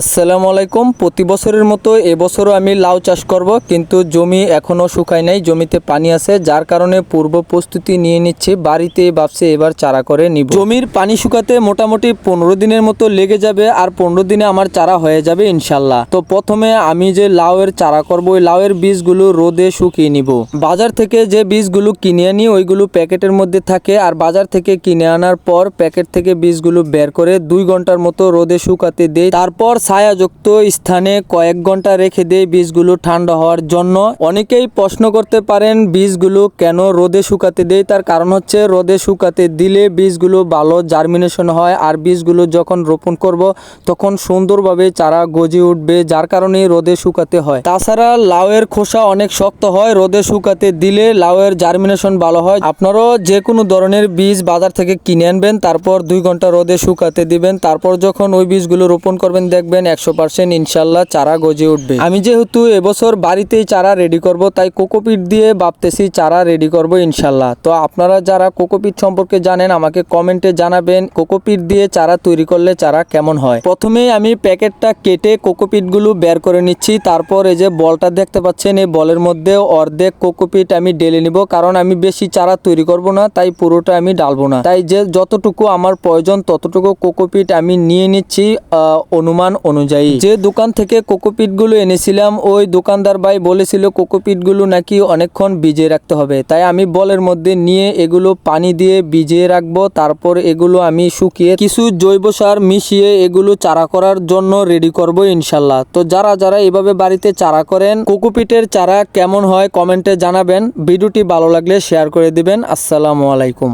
আসসালামু আলাইকুম। প্রতি বছরের মতো এবছরও আমি লাউ চাষ করব, কিন্তু জমি এখনও শুকায় নাই, জমিতে পানি আছে, যার কারণে পূর্ব প্রস্তুতি নিয়ে নিচ্ছি, বাড়িতে ভাবছি এবার চারা করে নিব। জমির পানি শুকাতে মোটামুটি পনেরো দিনের মতো লেগে যাবে, আর পনেরো দিনে আমার চারা হয়ে যাবে ইনশাল্লাহ। তো প্রথমে আমি যে লাউয়ের চারা করব, ওই লাউয়ের বীজগুলো রোদে শুকিয়ে নিব। বাজার থেকে যে বীজগুলো কিনে আনি, ওইগুলো প্যাকেটের মধ্যে থাকে, আর বাজার থেকে কিনে আনার পর প্যাকেট থেকে বীজগুলো বের করে দুই ঘণ্টার মতো রোদে শুকাতে দেয় তারপর ছায়াযুক্ত স্থানে কয়েক ঘণ্টা রেখে দেই বীজগুলো ঠান্ডা হওয়ার জন্য অনেকেই প্রশ্ন করতে পারেন, বীজগুলো কেন রোদে শুকাতে দেয়? তার কারণ হচ্ছে রোদে শুকাতে দিলে বীজগুলো ভালো জার্মিনেশন হয় আর বীজগুলো যখন রোপণ করব, তখন সুন্দরভাবে চারা গজে উঠবে, যার কারণে রোদে শুকাতে হয়। তাছাড়া লাউয়ের খোসা অনেক শক্ত হয়, রোদে শুকাতে দিলে লাউয়ের জার্মিনেশন ভালো হয়। আপনারাও যে কোনো ধরনের বীজ বাজার থেকে কিনে আনবেন, তারপর দুই ঘণ্টা রোদে শুকাতে দিবেন, তারপর যখন ওই বীজগুলো রোপণ করবেন, দেখবেন একশো পার্সেন্ট, ইনশাল্লাহ চারা গজে উঠবে। আমি যেহেতু এবছর বাড়িতেই চারা রেডি করব, তাই কোকোপিট দিয়ে ভাবতেছি চারা রেডি করব ইনশাল্লাহ। তো আপনারা যারা কোকোপিট সম্পর্কে জানেন, আমাকে কমেন্টে জানাবেন কোকোপিট দিয়ে চারা তৈরি করলে চারা কেমন হয়। প্রথমেই আমি প্যাকেটটা কেটে কোকোপিটগুলো বের করে নিচ্ছি। তারপর এই যে বলটা দেখতে পাচ্ছেন, এই বলের মধ্যে অর্ধেক কোকোপিট আমি ডেলে নিব, কারণ আমি বেশি চারা তৈরি করব না, তাই পুরোটা আমি ডালবো না। তাই যে যতটুকু আমার প্রয়োজন, ততটুকু কোকোপিট আমি নিয়ে নিচ্ছি অনুমান অনুযায়ী। যে দোকান থেকে কোকোপিটগুলো এনেছিলাম, ওই দোকানদার ভাই বলেছিল কোকোপিটগুলো নাকি অনেকক্ষণ ভিজিয়ে রাখতে হবে। তাই আমি বলের মধ্যে নিয়ে এগুলো পানি দিয়ে ভিজিয়ে রাখব, তারপর এগুলো আমি শুকিয়ে কিছু জৈব সার মিশিয়ে এগুলো চারা করার জন্য রেডি করব ইনশাল্লাহ তো যারা যারা এভাবে বাড়িতে চারা করেন, কোকোপিটের চারা কেমন হয় কমেন্টে জানাবেন। ভিডিওটি ভালো লাগলে শেয়ার করে দিবেন। আসসালামু আলাইকুম।